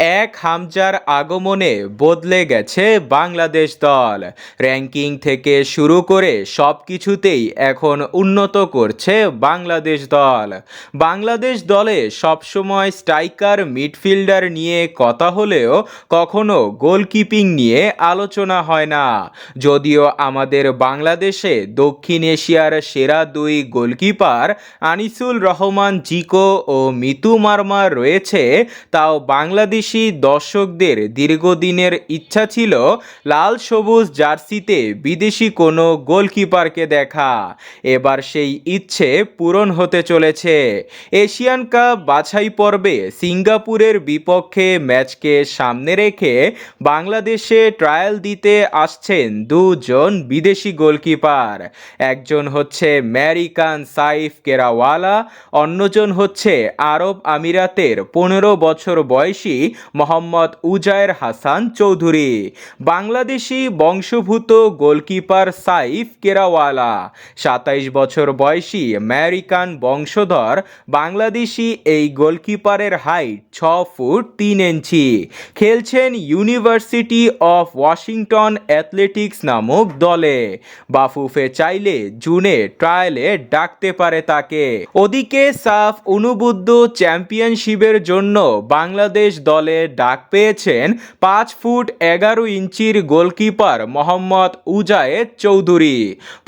এক হামজার আগমনে বদলে গেছে বাংলাদেশ দল। র্যাঙ্কিং থেকে শুরু করে সব কিছুতেই এখন উন্নত করছে বাংলাদেশ দল। বাংলাদেশ দলে সবসময় স্ট্রাইকার, মিডফিল্ডার নিয়ে কথা হলেও কখনো গোলকিপিং নিয়ে আলোচনা হয় না। যদিও আমাদের বাংলাদেশে দক্ষিণ এশিয়ার সেরা দুই গোলকিপার আনিসুল রহমান, জিকো ও মিতু মার্মা রয়েছে, তাও বাংলাদেশি দর্শকদের দীর্ঘদিনের ইচ্ছা ছিল লাল সবুজ জার্সিতে বিদেশি কোনো গোলকিপারকে দেখা। এবার সেই ইচ্ছে পূরণ হতে চলেছে। এশিয়ান কাপ বাছাই পর্বে সিঙ্গাপুরের বিপক্ষে ম্যাচকে সামনে রেখে বাংলাদেশে ট্রায়াল দিতে আসছেন দুজন বিদেশি গোলকিপার। একজন হচ্ছে ম্যারিকান সাইফ কেরাওয়ালা, অন্যজন হচ্ছে আরব আমিরাতের পনেরো বছর বয়সী মোহাম্মদ উজায়ের হাসান চৌধুরী। বাংলাদেশি বংশভূত গোলকিপার সাইফ কেরাওয়ালা। সাতাইশ বছর বয়সী আমেরিকান বংশধর বাংলাদেশি এই গোলকিপারের হাইট ছ ফুট তিন ইঞ্চি। খেলছেন ইউনিভার্সিটি অফ ওয়াশিংটন অ্যাথলেটিক্স নামক দলে। বাফুফে চাইলে জুনে ট্রায়ালে ডাকতে পারে তাকে। ওদিকে সাফ, অনুবুদ্ধ চ্যাম্পিয়নশিপের জন্য বাংলাদেশ দলে ডাক পেয়েছেন পাঁচ ফুট এগারো ইঞ্চির গোলকিপার মোহাম্মদ উজায়েদ চৌধুরী।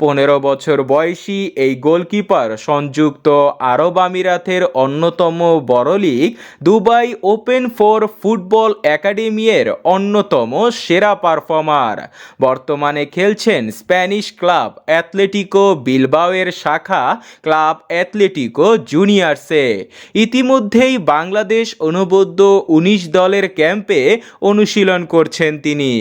পনেরো বছর বয়সী এই গোলকিপার সংযুক্ত আরব আমিরাতের অন্যতম বড় league Dubai open for football একাডেমির অন্যতম সেরা পারফর্মার। বর্তমানে খেলছেন স্প্যানিশ ক্লাব অ্যাথলেটিকো বিলবাওয়ের শাখা ক্লাব অ্যাথলেটিকো জুনিয়র্সে। ইতিমধ্যেই বাংলাদেশ অনুবদ্ধ উনিশ দলের ক্যাম্পে অনুশীলন করছেন তিনি।